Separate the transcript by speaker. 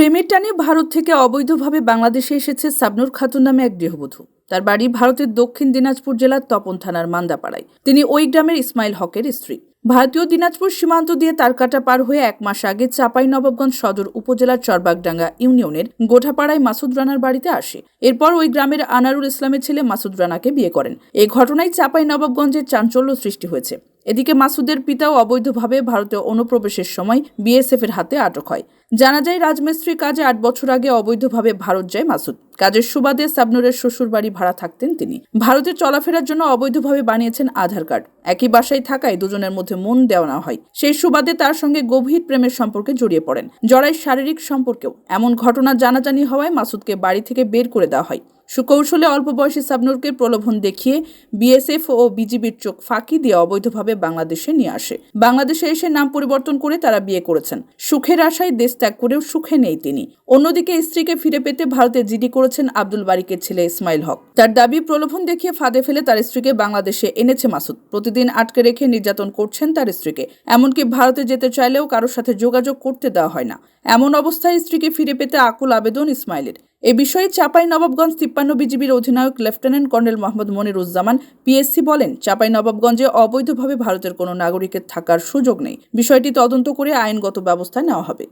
Speaker 1: প্রেমের টানে ভারত থেকে অবৈধভাবে বাংলাদেশে এসেছে সাবনুর খাতুন নামে এক গৃহবধূ। তার বাড়ি ভারতের দক্ষিণ দিনাজপুর জেলার তপন থানার মান্দাপাড়ায়। তিনি ওই গ্রামের ইসমাইল হকের স্ত্রী। ভারতীয় দিনাজপুর সীমান্ত দিয়ে তারকাটা পার হয়ে এক মাস আগে চাপাই নবাবগঞ্জ সদর উপজেলার চরবাগডাঙ্গা ইউনিয়নের গোঠাপাড়ায় মাসুদ রানার বাড়িতে আসে। এরপর ওই গ্রামের আনারুল ইসলামের ছেলে মাসুদ রানাকে বিয়ে করেন। এই ঘটনায় চাপাই নবাবগঞ্জের চাঞ্চল্য সৃষ্টি হয়েছে। এদিকে মাসুদের পিতাও অবৈধভাবে ভারতে অনুপ্রবেশের সময় বিএসএফ এর হাতে আটক হয়। জানা যায় রাজমিস্ত্রি কাজে আট বছর আগে অবৈধভাবে ভারত যায় মাসুদ। কাজের সুবাদে সাবনুরের শ্বশুর বাড়ি ভাড়া থাকতেন তিনি। ভারতে চলাফেরার জন্য অবৈধভাবে বানিয়েছেন আধার কার্ড। একই বাসায় থাকায় দুজনের মধ্যে মন দেওয়া হয়। সেই সুবাদে তার সঙ্গে গভীর প্রেমের সম্পর্কে জড়িয়ে পড়েন। জড়াই শারীরিক সম্পর্কেও। এমন ঘটনা জানাজানি হওয়ায় মাসুদকে বাড়ি থেকে বের করে দেওয়া হয়। সুকৌশলে অল্প বয়সী সাবনুরকে প্রলোভন দেখিয়ে বিএসএফ ও বিজিবির চোখ ফাঁকি দিয়ে অবৈধভাবে বাংলাদেশে নিয়ে আসে। বাংলাদেশে এসে নাম পরিবর্তন করে তারা বিয়ে করেছেন। সুখের আশায় দেশ ত্যাগ করেও সুখে নেই তিনি। অন্যদিকে স্ত্রীকে ফিরে পেতে ভারতে জিডি করেছেন আব্দুল বারিকের ছেলে ইসমাইল হক। তার দাবি, প্রলোভন দেখিয়ে ফাঁদে ফেলে তার স্ত্রীকে বাংলাদেশে এনেছে মাসুদ। প্রতিদিন আটকে রেখে নির্যাতন করছেন তার স্ত্রীকে। এমনকি ভারতে যেতে চাইলেও কারোর সাথে যোগাযোগ করতে দেওয়া হয় না। এমন অবস্থায় স্ত্রীকে ফিরে পেতে আকুল আবেদন ইসমাইলের। এ বিষয়ে চাপাই নবাবগঞ্জ তিপ্পান্ন বিজিবির অধিনায়ক lieutenant colonel Mohammad Moniruzzaman PSC বলেন, চাপাই নবাবগঞ্জে অবৈধভাবে ভারতের কোনো নাগরিকের থাকার সুযোগ নেই। বিষয়টি তদন্ত করে আইনগত ব্যবস্থা নেওয়া হবে।